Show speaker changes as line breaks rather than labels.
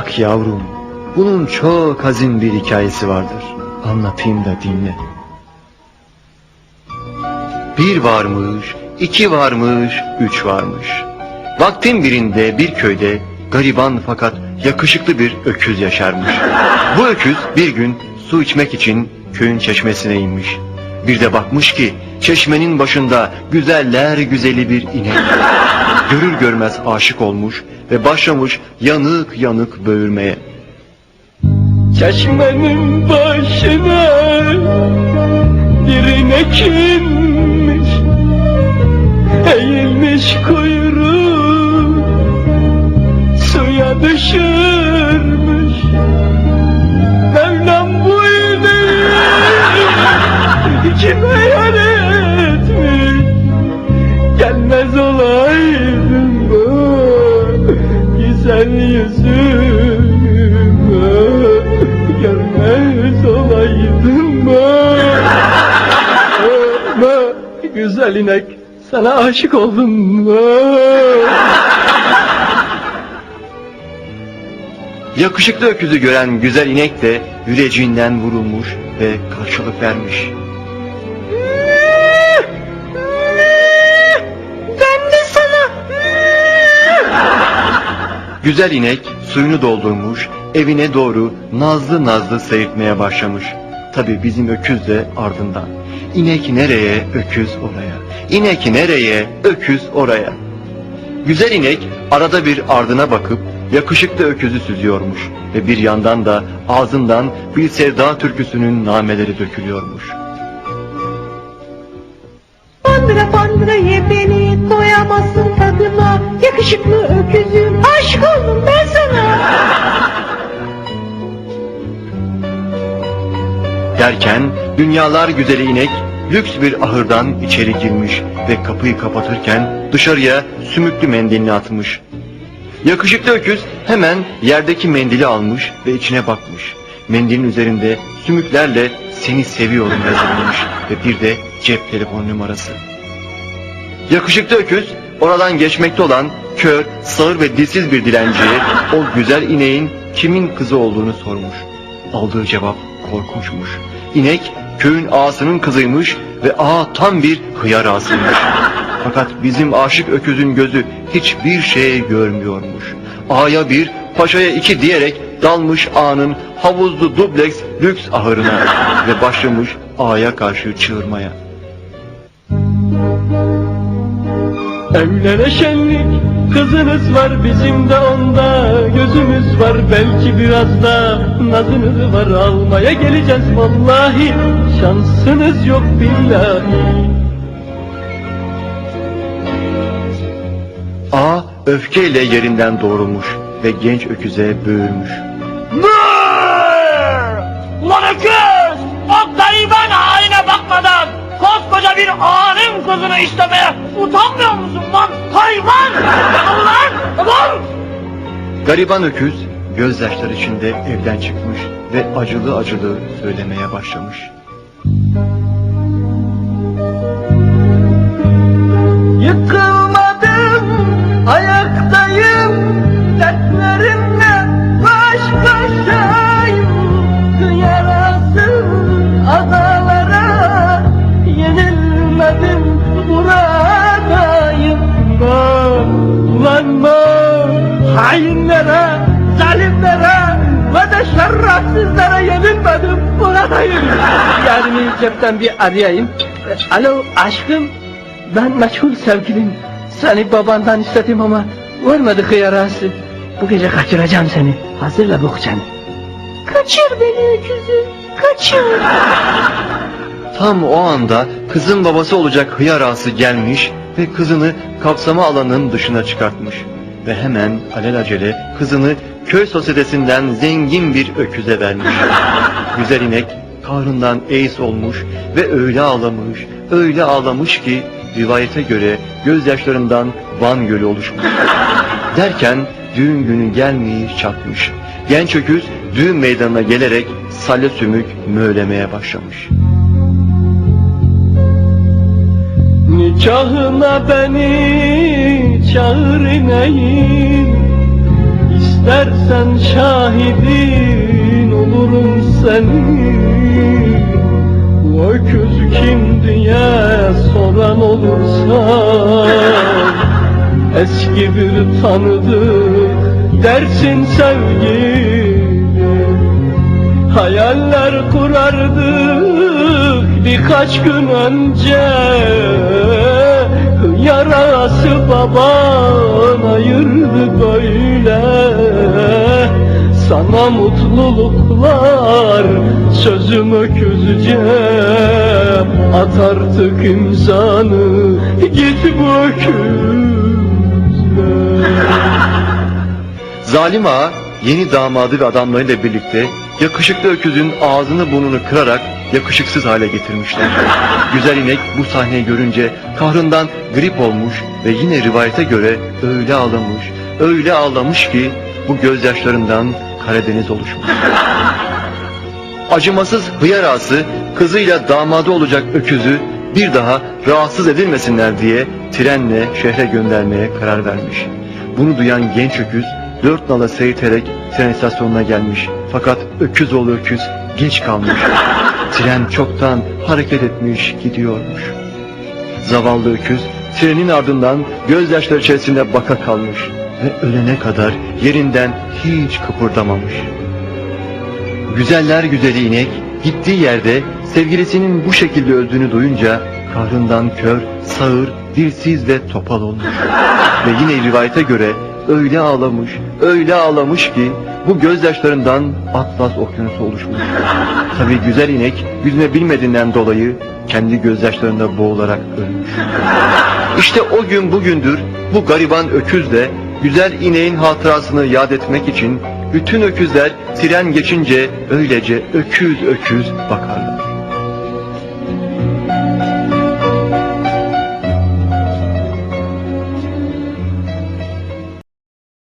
Bak yavrum, bunun çok hazin bir hikayesi vardır. Anlatayım da dinle. Bir varmış, iki varmış, üç varmış. Vaktin birinde bir köyde gariban fakat yakışıklı bir öküz yaşarmış. Bu öküz bir gün su içmek için köyün çeşmesine inmiş. Bir de bakmış ki çeşmenin başında güzeller güzeli bir inek. Görür görmez aşık olmuş ve başlamış yanık yanık böğürmeye.
Çeşmenin başına birine kimmiş Eğilmiş kuyruğu güzel yüzüme Görmez olaydım bu Ama güzel inek sana aşık oldum mu?
Yakışıklı öküzü gören güzel inek de yüreciğinden vurulmuş ve karşılık vermiş. Güzel inek suyunu doldurmuş, evine doğru nazlı nazlı seyirtmeye başlamış. Tabi bizim öküz de ardından. İnek nereye, öküz oraya. İnek nereye, öküz oraya. Güzel inek arada bir ardına bakıp yakışıklı öküzü süzüyormuş ve bir yandan da ağzından bir sevda türküsünün nameleri dökülüyormuş.
Pandıra pandıra
dünyalar güzeli inek lüks bir ahırdan içeri girmiş ve kapıyı kapatırken dışarıya sümüklü mendilini atmış. Yakışıklı öküz hemen yerdeki mendili almış ve içine bakmış. Mendilin üzerinde sümüklerle seni seviyorum yazılmış ve bir de cep telefon numarası. Yakışıklı öküz oradan geçmekte olan kör, sağır ve dilsiz bir dilenciye o güzel ineğin kimin kızı olduğunu sormuş. Aldığı cevap korkunçmuş. İnek köyün ağasının kızıymış ve ağa tam bir hıyar ağasıymış. Fakat bizim aşık öküzün gözü hiçbir şey görmüyormuş. Ağaya bir, paşaya iki diyerek dalmış ağanın havuzlu dubleks lüks ahırına ve başlamış ağaya karşı çığırmaya.
Evlere şenlik kızınız var bizim de onda Gözümüz var belki biraz da nazınız var Almaya geleceğiz vallahi şansınız yok billahi
Ağa öfkeyle yerinden doğrulmuş ve genç öküze böğürmüş.
Gariban
öküz gözyaşları içinde evden çıkmış ve acılı acılı söylemeye başlamış.
Yıkılmadım, hainlere, zalimlere ve de şerefsizlere yenilmedim buradayım. Yani cepten bir arayayım. Alo aşkım, ben meçhul sevgilim. Seni babandan istedim ama vermedi hıyarası. Bu gece kaçıracağım seni. Hazırla bohçanı.
Kaçır beni öküzüm kaçır
Tam o anda kızın babası olacak hıyar ağası gelmiş ve kızını kapsama alanının dışına çıkartmış. Ve hemen alelacele kızını köy sosyetesinden zengin bir öküze vermiş. Güzel inek kahrından eğis olmuş ve öyle ağlamış, öyle ağlamış ki rivayete göre gözyaşlarından Van Gölü oluşmuş. Derken düğün günü gelmiş çatmış. Genç öküz düğün meydanına gelerek salya sümük möğlemeye başlamış.
Nikahına beni çağır ineyim İstersen şahidin olurum senin. Bu öküz kim diye soran olursa Eski bir tanıdık dersin sevgilim. Hayaller kurardık birkaç gün önce baban ayırdı böyle. Sana mutluluklar sözüm öküzce At artık imzanı. Git bu öküzle.
Zalim ağa yeni damadı ve adamlarıyla birlikte yakışıklı öküzün ağzını burnunu kırarak yakışıksız hale getirmişler. Güzel inek bu sahneyi görünce kahrından grip olmuş ve yine rivayete göre öyle ağlamış, öyle ağlamış ki bu gözyaşlarından Karadeniz oluşmuş. Acımasız hıyar ağası kızıyla damadı olacak öküzü bir daha rahatsız edilmesinler diye trenle şehre göndermeye karar vermiş. Bunu duyan genç öküz dört nala seyirterek tren istasyonuna gelmiş. Fakat öküz oğlu öküz geç kalmış. Tren çoktan hareket etmiş gidiyormuş. Zavallı öküz trenin ardından gözyaşları içerisinde baka kalmış ve ölene kadar yerinden hiç kıpırdamamış. Güzeller güzeli inek gittiği yerde sevgilisinin bu şekilde öldüğünü duyunca kahrından kör, sağır, dilsiz ve topal olmuş. Ve yine rivayete göre öyle ağlamış, öyle ağlamış ki bu gözyaşlarından Atlas okyanusu oluşmuş. Tabi güzel inek yüzme bilmediğinden dolayı kendi gözyaşlarında boğularak ölmüş. İşte o gün bugündür bu gariban öküz de güzel ineğin hatırasını yad etmek için bütün öküzler tren geçince öylece öküz öküz bakar.